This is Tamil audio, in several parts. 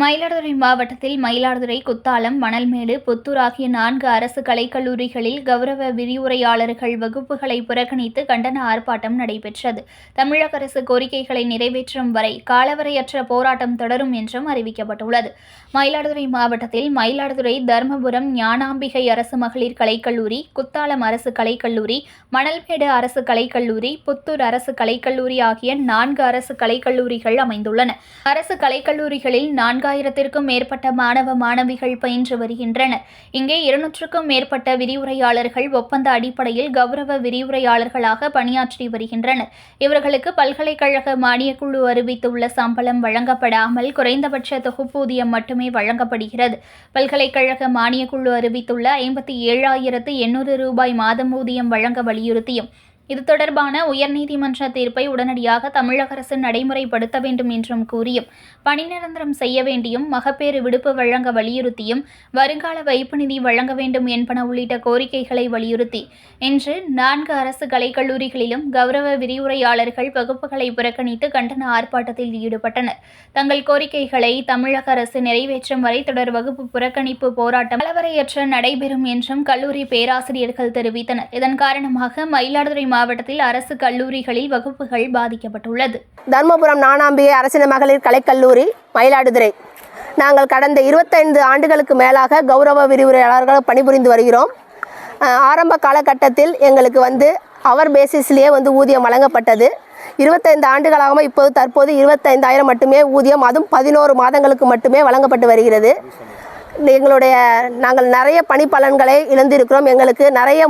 மயிலாடுதுறை மாவட்டத்தில் மயிலாடுதுறை குத்தாலம் மணல்மேடு புத்தூர் ஆகிய நான்கு அரசு கலைக்கல்லூரிகளில் கௌரவ விரிவுரையாளர்கள் வகுப்புகளை புறக்கணித்து கண்டன ஆர்ப்பாட்டம் நடைபெற்றது. தமிழக அரசு கோரிக்கைகளை நிறைவேற்றும் வரை காலவரையற்ற போராட்டம் தொடரும் என்றும் அறிவிக்கப்பட்டுள்ளது. மயிலாடுதுறை மாவட்டத்தில் மயிலாடுதுறை தர்மபுரம் ஞானாம்பிகை அரசு மகளிர் கலைக்கல்லூரி குத்தாலம் அரசு கலைக்கல்லூரி மணல்மேடு அரசு கலைக்கல்லூரி புத்தூர் அரசு கலைக்கல்லூரி ஆகிய நான்கு அரசு கலைக்கல்லூரிகள் அமைந்துள்ளன. அரசு கலைக்கல்லூரிகளில் நான்கு நான்காயிரத்திற்கும் மேற்பட்ட மாணவ மாணவிகள் பயின்று வருகின்றனர். இங்கே இருநூற்றுக்கும் மேற்பட்ட விரிவுரையாளர்கள் ஒப்பந்த அடிப்படையில் கௌரவ விரிவுரையாளர்களாக பணியாற்றி வருகின்றனர். இவர்களுக்கு பல்கலைக்கழக மானியக்குழு அறிவித்துள்ள சம்பளம் வழங்கப்படாமல் குறைந்தபட்ச தொகுப்பூதியம் மட்டுமே வழங்கப்படுகிறது. பல்கலைக்கழக மானியக்குழு அறிவித்துள்ள ஐம்பத்தி ஏழாயிரத்து எண்ணூறு ரூபாய் மாதம் ஊதியம் வழங்க வலியுறுத்தியும் இது தொடர்பான உயர்நீதிமன்ற தீர்ப்பை உடனடியாக தமிழக அரசு நடைமுறைப்படுத்த வேண்டும் என்றும் கூறியும் பணி நிரந்தரம் செய்ய வேண்டியும் மகப்பேறு விடுப்பு வழங்க வலியுறுத்தியும் வருங்கால வைப்பு நிதி வழங்க வேண்டும் என்பன உள்ளிட்ட கோரிக்கைகளை வலியுறுத்தி இன்று நான்கு அரசு கலைக்கல்லூரிகளிலும் கௌரவ விரிவுரையாளர்கள் வகுப்புகளை புறக்கணித்து கண்டன ஆர்ப்பாட்டத்தில் ஈடுபட்டனர். தங்கள் கோரிக்கைகளை தமிழக அரசு நிறைவேற்றும் வரை தொடர் வகுப்பு புறக்கணிப்பு போராட்டம் கலவரையற்ற நடைபெறும் என்றும் கல்லூரி பேராசிரியர்கள் தெரிவித்தனர். இதன் காரணமாக மயிலாடுதுறை மாவட்டத்தில் அரசு கல்லூரிகளில் வகுப்புகள் பாதிக்கப்பட்டுள்ளது. தர்மபுரம் நானாம்பிகை அரசின மகளிர் கலைக்கல்லூரி மயிலாடுதுறை. நாங்கள் கடந்த இருபத்தைந்து ஆண்டுகளுக்கு மேலாக கௌரவ விரிவுரையாளர்களாக பணிபுரிந்து வருகிறோம். ஆரம்ப காலகட்டத்தில் எங்களுக்கு வந்து அவர் பேசிஸ்லேயே வந்து ஊதியம் வழங்கப்பட்டது. இருபத்தைந்து ஆண்டுகளாகவும் இப்போது தற்போது இருபத்தைந்தாயிரம் மட்டுமே ஊதியம் அதுவும் பதினோரு மாதங்களுக்கு மட்டுமே வழங்கப்பட்டு வருகிறது. எங்களுடைய நாங்கள் நிறைய பணிப்பலன்களை இழந்திருக்கிறோம். எங்களுக்கு நிறைய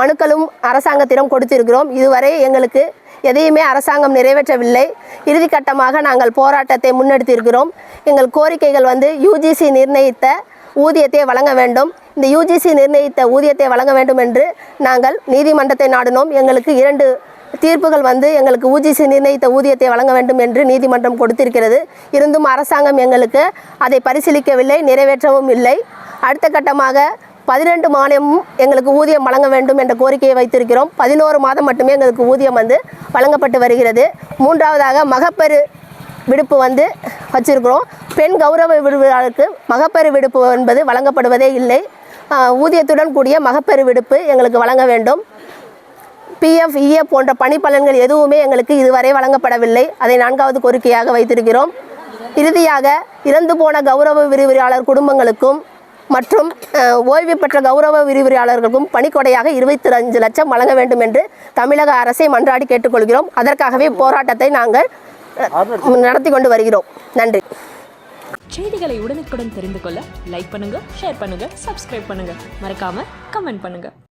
மனுக்களும் அரசாங்கத்திடம் கொடுத்திருக்கிறோம். இதுவரை எங்களுக்கு எதையுமே அரசாங்கம் நிறைவேற்றவில்லை. இறுதிக்கட்டமாக நாங்கள் போராட்டத்தை முன்னெடுத்திருக்கிறோம். எங்கள் கோரிக்கைகள் வந்து யூஜிசி நிர்ணயித்த ஊதியத்தை வழங்க வேண்டும். இந்த யூஜிசி நிர்ணயித்த ஊதியத்தை வழங்க வேண்டும் என்று நாங்கள் நீதிமன்றத்தை நாடினோம். எங்களுக்கு இரண்டு தீர்ப்புகள் வந்து எங்களுக்கு யூஜிசி நிர்ணயித்த ஊதியத்தை வழங்க வேண்டும் என்று நீதிமன்றம் கொடுத்திருக்கிறது. இருந்தும் அரசாங்கம் எங்களுக்கு அதை பரிசீலிக்கவில்லை நிறைவேற்றவும் இல்லை. அடுத்த கட்டமாக பதினெண்டு மானியமும் எங்களுக்கு ஊதியம் வழங்க வேண்டும் என்ற கோரிக்கையை வைத்திருக்கிறோம். பதினோரு மாதம் மட்டுமே எங்களுக்கு ஊதியம் வந்து வழங்கப்பட்டு வருகிறது. மூன்றாவதாக மகப்பெரு விடுப்பு வந்து வச்சிருக்கிறோம். பெண் கௌரவ விடுவதற்கு மகப்பெரு விடுப்பு என்பது வழங்கப்படுவதே இல்லை. ஊதியத்துடன் கூடிய மகப்பெரு விடுப்பு எங்களுக்கு வழங்க வேண்டும். பிஎஃப் இஎஃப் போன்ற பணிப்பலன்கள் எதுவுமே எங்களுக்கு இதுவரை வழங்கப்படவில்லை. அதை நான்காவது கோரிக்கையாக வைத்திருக்கிறோம். இறுதியாக இறந்து போன கௌரவ விரிவுரையாளர் குடும்பங்களுக்கும் மற்றும் ஓய்வு பெற்ற கௌரவ விரிவுரையாளர்களுக்கும் பணிக்கொடையாக இருபத்தி அஞ்சு லட்சம் வழங்க வேண்டும் என்று தமிழக அரசை மன்றாடி கேட்டுக்கொள்கிறோம். அதற்காகவே போராட்டத்தை நாங்கள் நடத்தி கொண்டு வருகிறோம். நன்றி. செய்திகளை உடனுக்குடன் தெரிந்து கொள்ள லைக் பண்ணுங்க ஷேர் பண்ணுங்க சப்ஸ்கிரைப் பண்ணுங்க. மறக்காம கமெண்ட் பண்ணுங்க.